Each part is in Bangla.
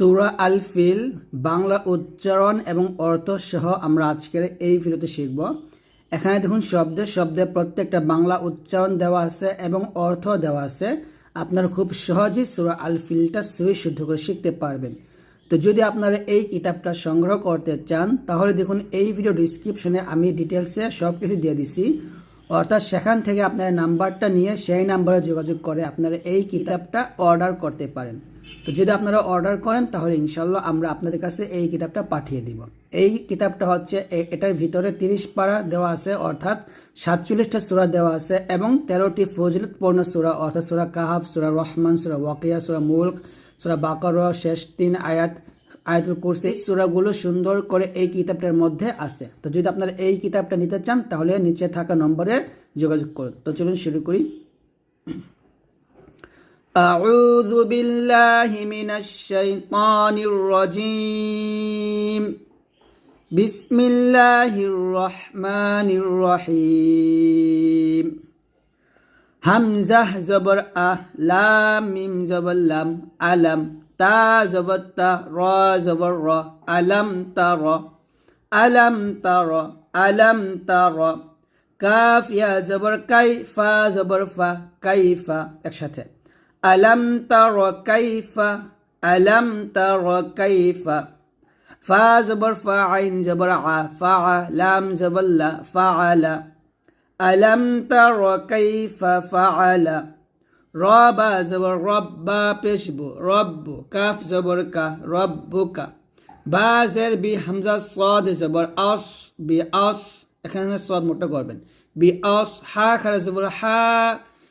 সুরা আল ফিল বাংলা উচ্চারণ এবং অর্থ সহ আমরা আজকের এই ভিডিওতে শিখব। এখানে দেখুন, শব্দে শব্দে প্রত্যেকটা বাংলা উচ্চারণ দেওয়া আছে এবং অর্থ দেওয়া আছে। আপনারা খুব সহজেই সুরা আল ফিলটা সহি শুদ্ধ করে শিখতে পারবেন। তো যদি আপনারা এই কিতাবটা সংগ্রহ করতে চান, তাহলে দেখুন, এই ভিডিও ডিসক্রিপশনে আমি ডিটেলসে সব কিছু দিয়ে দিছি। অর্থাৎ সেখান থেকে আপনার নাম্বারটা নিয়ে সেই নাম্বারে যোগাযোগ করে আপনারা এই কিতাবটা অর্ডার করতে পারেন। তো যদি আপনারা অর্ডার করেন, তাহলে ইনশাল্লাহ আমরা আপনাদের কাছে এই কিতাবটা পাঠিয়ে দিব। এই কিতাবটা হচ্ছে এটার ভিতরে তিরিশ পারা দেওয়া আছে, অর্থাৎ সাতচল্লিশটা সুরা দেওয়া আছে এবং তেরোটি ফজিলতপূর্ণ সুরা, অর্থাৎ সুরা কাহাফ, সুরা রহমান, সুরা ওয়াকিয়া, সুরা মুলক, সুরা বাকর, শেষ তিন আয়াত, আয়াতুল কুরসি, এই সূরাগুলো সুন্দর করে এই কিতাবটার মধ্যে আছে। তো যদি আপনারা এই কিতাবটা নিতে চান, তাহলে নিচে থাকা নম্বরে যোগাযোগ করুন। তো চলুন শুরু করি। أعوذ بالله من الشيطان الرجيم بسم الله الرحمن الرحيم হামজা জবর আহ লাম মিম জবর লাম আলম তা জবর তা র জবর র আলম তা র আলম তা র আলম তা র কাফ ইয়া জবর কাই ফা জবর ফা কাইফা একসাথে আলম তা র কাইফা আলম তা র কাইফা ফা জবর ফা আইন জবর আ ফা লাম জবর লা ফা আলা ألم تر كيف فعل رابا زبر ربا بشبو رب كاف زبر كا ربك بازر بي حمزة صاد زبر أص بي أص এখানে صاد মোটা করবেন বি অস হা খারা জবর হা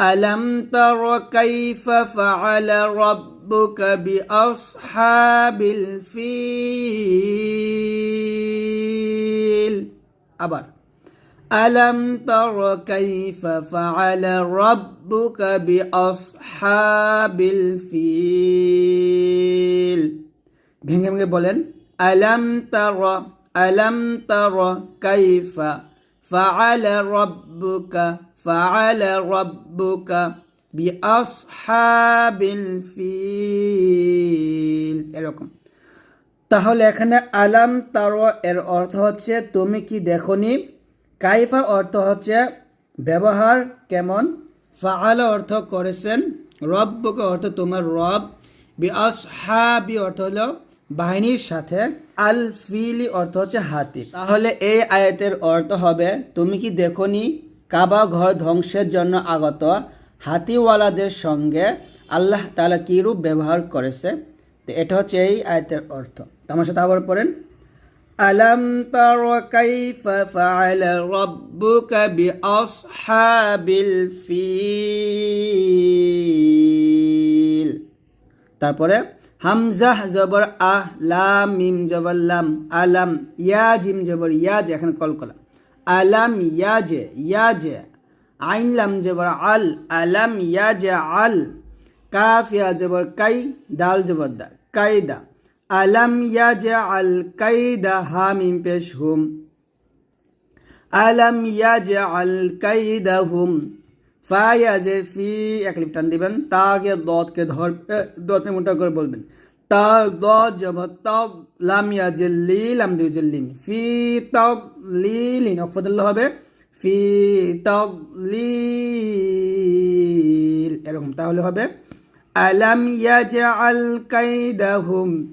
ألم تر كيف فعل ربك بأصحاب الفيل আবার ألم تر كيف فعل ربك بأصحاب الفيل ভেঙে ভেঙে বলেন ألم تر ألم تر كيف فعل ربك فعل ربك بأصحاب الفيل এরকম তাহলে এখানে আলাম তার এর অর্থ হচ্ছে তুমি কি দেখনি কাইফা অর্থ হচ্ছে ব্যবহার কেমন ফাআলা অর্থ করেছেন রব্বকে অর্থ তোমার রব বি আসহাবি অর্থ হলো বাহিনীর সাথে আল ফিলি অর্থ হচ্ছে হাতি তাহলে এই আয়াতের অর্থ হবে তুমি কি দেখনি কাবা ঘর ধ্বংসের জন্য আগত হাতিওয়ালাদের সঙ্গে আল্লাহ তালা কীরূপ ব্যবহার করেছে? তো এটা হচ্ছে এই আয়তের অর্থ। তামাশা সাথে আবার পড়েন। আলম তর কাইফ ফাআল রাব্বুকা বিআসহাবিল ফিল। তারপরে, হামজাহ জবর আহ লাম মিম জবর লাম আলাম, ইয়া জিম জবর ইয়া এখানে কল কলাম আলাম ইয়াজে ইয়াজে, আইন লাম জবর আল, আলাম ইয়াজে আল, কাফ ইয়া জবর কাই, দাল জবর দা কাইদা আলাম ইয়াজআল কাইদাহা মিম পেশ হুম, আলাম ইয়াজআল কাইদাহুম ফায়াজে ফি এক লিপ টান দিবেন তাকে দতকে ধর দতে মোটা করে বলবেন। লাম লিলিন হবে। এরকম তাহলে হবে। আলাম ইয়াজআল কাইদাহুম,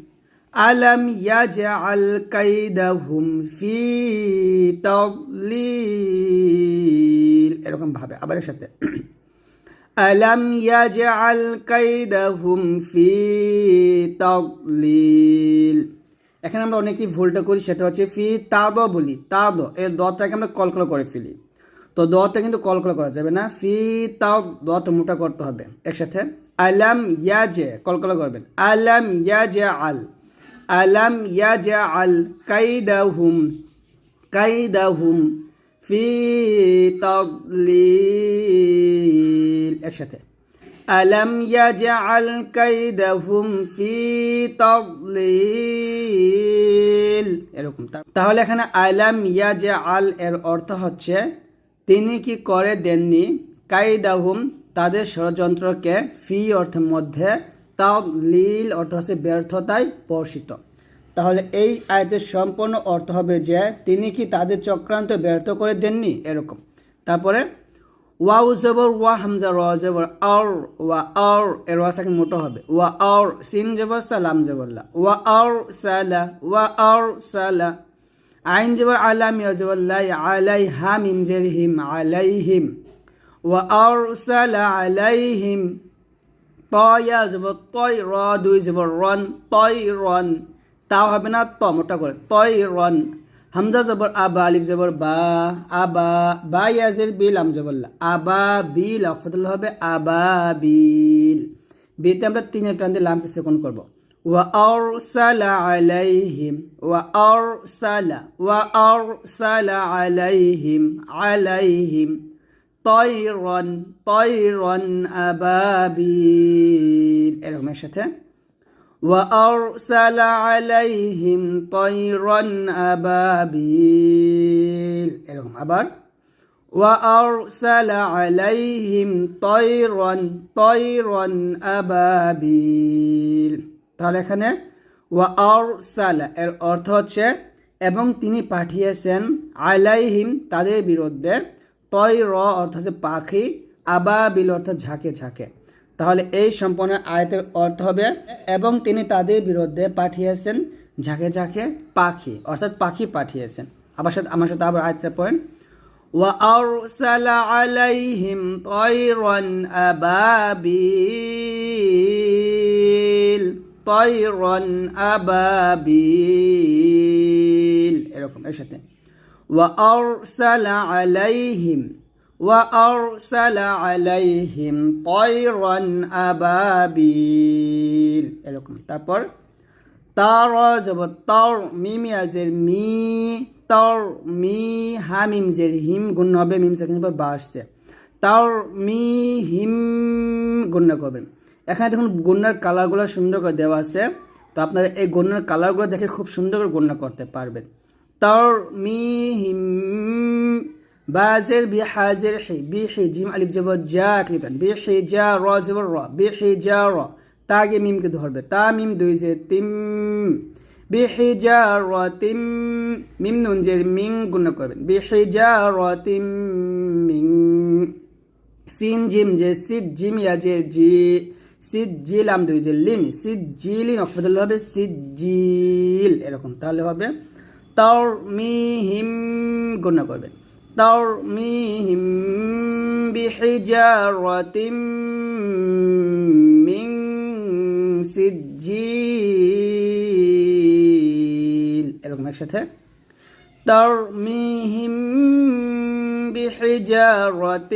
আলম ইয়াজআল কাইদাহুম, ফি তাদলিল এরকম ভাবে। আবার সাথে আলম ইয়াজআল কাইদাহুম ফি তাদলিল এখানে আমরা অনেকেই ভুলটা করি, সেটা হচ্ছে ফি তা দ বলি, তাদ এর দটাকে আমরা কলকলা করে ফেলি। তো দটা কিন্তু কলকলা করা যাবে না, ফি তাও দটা মোটা করতে হবে একসাথে। আলাম ইয়াজে, কলকলা করবেন। আলাম ইয়া জে আল আলাম ইয়াজআল কাইদাহুম কাইদাহুম। ফি তাদলিল একসাথে। আলাম ইয়াজআল কাইদাহুম ফি তাদলিল এরকম। তাহলে এখানে আলাম ইয়াজআল এর অর্থ হচ্ছে, তিনি কি করে দেননি? কাইদাহুম তাদের ষড়যন্ত্রকে ফি অর্থের মধ্যে, তাদলিল অর্থ হচ্ছে ব্যর্থতায় পর্ষিত তাহলে এই আয়তের সম্পূর্ণ অর্থ হবে যে তিনি কি তাদের চক্রান্ত ব্যর্থ করে দেননি? এরকম। তারপরে, ওয়াউ জবর, ওয়া হামজা, র জবর আর ওয়া আর এর ওয়া মোটো হবে। ওয়া আর সিন জবর, সালাম জবরলা ওয়া আর সালা, ওয়া আর সালা। আইন জবর আলাম ইয়া জবর, লাই আলাই হাম ইম জের হিম আলাইহিম। ওয়া আর সালা, আলাইহিম। তয়া জবর তয় র, দুই জবর, রন তয় রন। তাও হবে না, ত মোটা করে। তয় রন হামজা জবর আবা, আলিফ জবর বা, আবা, বা ইয়াজির বিল, আম আমজবল্লা আবা বিল অক্ষদল হবে আবা বিল। বিতে আমরা তিনের টান দিয়ে লামকে সেকন করব। ওয়া অর সালা আলাইহিম, ওয়া অর সালা ওয়া অর সালা আলাইহিম আলাইহিম। তৈরন তৈরন আবাবিল এরকম সাথে وأرسل عليهم طيرا أبابيل এরকম আবার وأرسل عليهم طيرا طيرا أبابيل তাহলে এখানে وأرسل এর অর্থ হচ্ছে এবং তিনি পাঠিয়েছেন আলাইহিম তাদের বিরুদ্ধে তয় র অর্থ হচ্ছে পাখি আবাবিল অর্থ ঝাঁকে ঝাঁকে তাহলে এই সম্পূর্ণ আয়তের অর্থ হবে এবং তিনি তাদের বিরুদ্ধে পাঠিয়েছেন ঝাঁকে ঝাঁকে পাখি অর্থাৎ পাখি পাঠিয়েছেন আবার সাথে আমার সাথে আবার আয়তের পয়েন্ট وأرسل عليهم طيرا أبابيل طيرا أبابيل এরকম এর সাথে وأرسل عليهم وأرسل عليهم طيرا أبابيل এরকম তারপর তার জব তর মিমি আজের মি তর মি হা মিম জের হিম গুণ হবে মিম সেখানে পর বা আসছে তার মি হিম গণ্য করবেন এখানে দেখুন গণ্যার কালারগুলো সুন্দর করে দেওয়া আছে তো আপনারা এই গণ্যার কালারগুলো দেখে খুব সুন্দর করে গণ্য করতে পারবেন তার মি হিম আলিফ জব জা ক্লিপান বি হি র জব র বি হি জা র, তাগে মিমকে ধরবে। তা মিম দুই যে তিম বি হি জা র তিম, মিম নুন যে মিং গুণ করবেন। বি হি জা র তিম, মিং, সিন জিম যে সিদ জিম, ইয়া যে জি, সিদ জিল আম দুই যে লিন, সিদ জিলিন অফদল হবে সিদ জিল এরকম। তাহলে হবে তর মি হিম গণ্য করবেন। তর মি হিম বিহিজারাতিম মিং সিজ্জিল এরকম একসাথে ترميهم بحجارة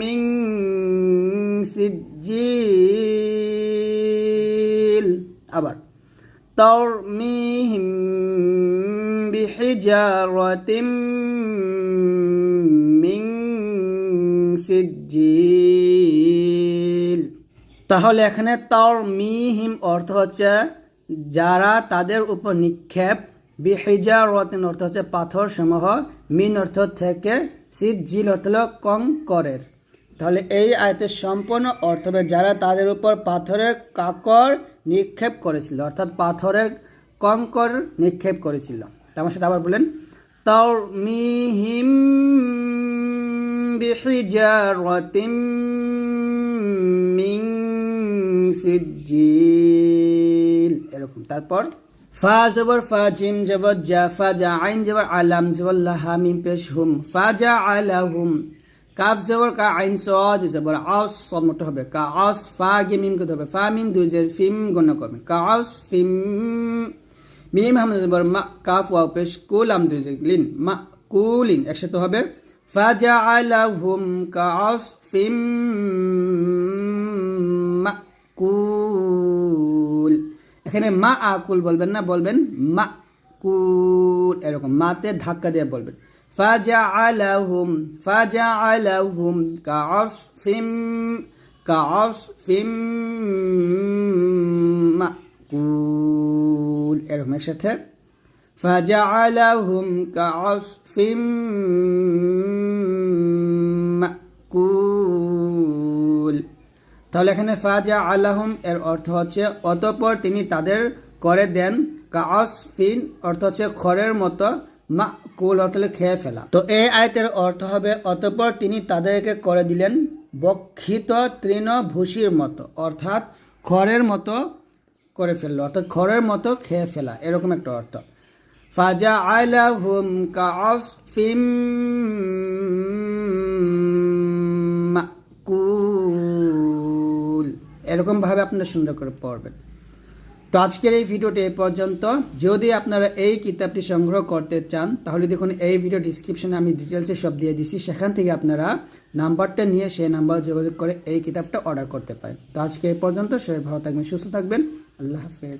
من سجيل আবার ترميهم بحجارة من سجيل তাহলে এখানে তর মিহিম অর্থ হচ্ছে যারা তাদের উপর নিক্ষেপ বিহিজা রতিন অর্থ হচ্ছে পাথর সমূহ মিন অর্থ থেকে সিদ জিল অর্থ হল কঙ্করের তাহলে এই আয়তের সম্পূর্ণ অর্থ হবে যারা তাদের উপর পাথরের কাকর নিক্ষেপ করেছিল অর্থাৎ পাথরের কঙ্কর নিক্ষেপ করেছিল তার সাথে আবার বলেন। তর মিহিম বিহিজারাতিম মিন সিজ্জিল। এরকম। তারপর ফা জবর ফা জিম জবর জা, ফা জা আইন জবর আলাম জবর লাহা মিম পেশ হুম, ফা জা আলাহুম কাফ জবর কা আইন সদ জবর আস সদ মোটা হবে। কা আস ফা গে মিম কে হবে ফা মিম দুই জের ফিম গণ্য করবেন কা আস ফিম মিম হামজা মা কাফ ওয়াও পেশ কুল আমদুজিলিন মা কুলিন, একসাথে হবে। ফাজাআলাহুম কাআসফিম মাকুল এখানে মা আকুল বলবেন না, বলবেন মা কুল। এরকম, মাতে ধাক্কা দিয়ে বলবেন। ফাজাআলাহুম ফাজাআলাহুম কাআসফিম কাআসফিম মাকুল এরকম একসাথে فجعلهم كعصف মাকুল তাহলে এখানে ফাজা আলাহুম এর অর্থ হচ্ছে অতঃপর তিনি তাদের করে দেন কাসফিন অর্থ হচ্ছে খড়ের মতো মাকুল অর্থ হলে খেয়ে ফেলা তো এই আয়তের অর্থ হবে অতঃপর তিনি তাদেরকে করে দিলেন বক্ষিত তৃণভূষির মতো অর্থাৎ খড়ের মতো করে ফেলল, অর্থাৎ খড়ের মতো খেয়ে ফেলা, এরকম একটা অর্থ। ফাজা আলাহুম মাকুল। এরকম ভাবে আপনারা সুন্দর করে পড়বেন। তো আজকের এই ভিডিওটি এই পর্যন্ত। যদি আপনারা এই কিতাবটি সংগ্রহ করতে চান, তাহলে দেখুন এই ভিডিও ডিসক্রিপশনে আমি ডিটেলসে সব দিয়ে দিছি। সেখান থেকে আপনারা নাম্বারটা নিয়ে সেই নাম্বার যোগাযোগ করে এই কিতাবটা অর্ডার করতে পারেন। তো আজকে এই পর্যন্ত। সবাই ভালো থাকবেন, সুস্থ থাকবেন। আল্লাহ হাফেজ।